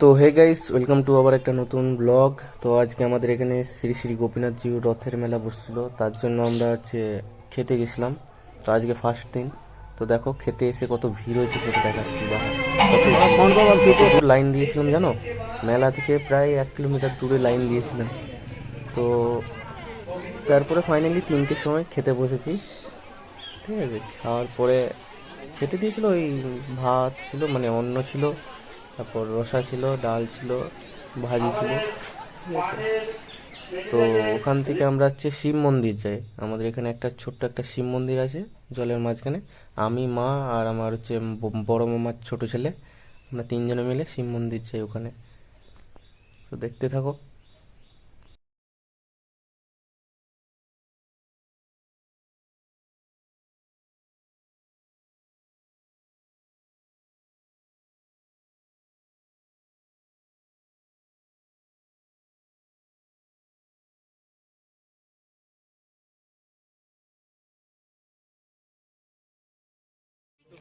তো hey guys welcome to আবার একটা নতুন ব্লগ তো, আজকে আমাদের এখানে শ্রী শ্রী গোপীনাথ জিউ রথের মেলা বসছিল। তার জন্য আমরা হচ্ছে খেতে গেছিলাম। তো, আজকে ফার্স্ট দিন তো, দেখো, খেতে এসে কত ভিড় হয়েছে সেটা দেখাচ্ছি লাইন দিয়েছিলাম, জানো? মেলা থেকে প্রায় এক কিলোমিটার দূরে লাইন দিয়েছিলাম। তো, তারপরে ফাইনালি তিনটের সময় খেতে বসেছি। ঠিক আছে, খাওয়ার পরে খেতে দিয়েছিল, ওই ভাত ছিল মানে অন্ন ছিল। তারপর রসা ছিল, ডাল ছিল, ভাজি ছিল। তো ওখান থেকে আমরা হচ্ছে শিব মন্দির যাই। আমাদের এখানে একটা ছোট্ট একটা শিব মন্দির আছে জলের মাঝখানে। আমি, মা আর আমার হচ্ছে বড় মামার ছোট ছেলে। আমরা তিনজনে মিলে শিব মন্দির যাই ওখানে। তো দেখতে থাকো।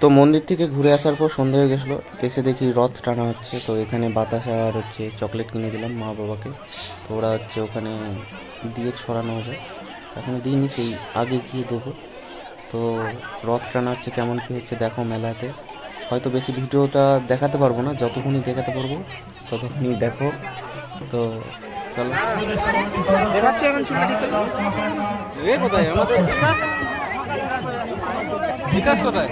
তো মন্দির থেকে ঘুরে আসার পর সন্ধে হয়ে গেছিল। এসে দেখি রথ টানা হচ্ছে তো এখানে বাতাসা আর হচ্ছে চকলেট কিনে দিলাম মা বাবাকে। তো ওরা হচ্ছে ওখানে দিয়ে ছড়ানো হবে। এখনও দিইনি সেই আগে গিয়ে দেবো। তো রথ টানা হচ্ছে কেমন কী হচ্ছে দেখো মেলাতে। হয়তো বেশি ভিডিওটা দেখাতে পারব না যতক্ষণই দেখাতে পারব ততক্ষণই দেখো। তো চলো। দেখাচ্ছি এখন ছবি কোথায়? আমাদের বিকাশ কোথায়?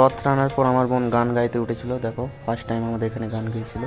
রথ টানার পর আমার বোন গান গাইতে উঠেছিল, দেখো ফার্স্ট টাইম আমাদের এখানে গান গেয়েছিল।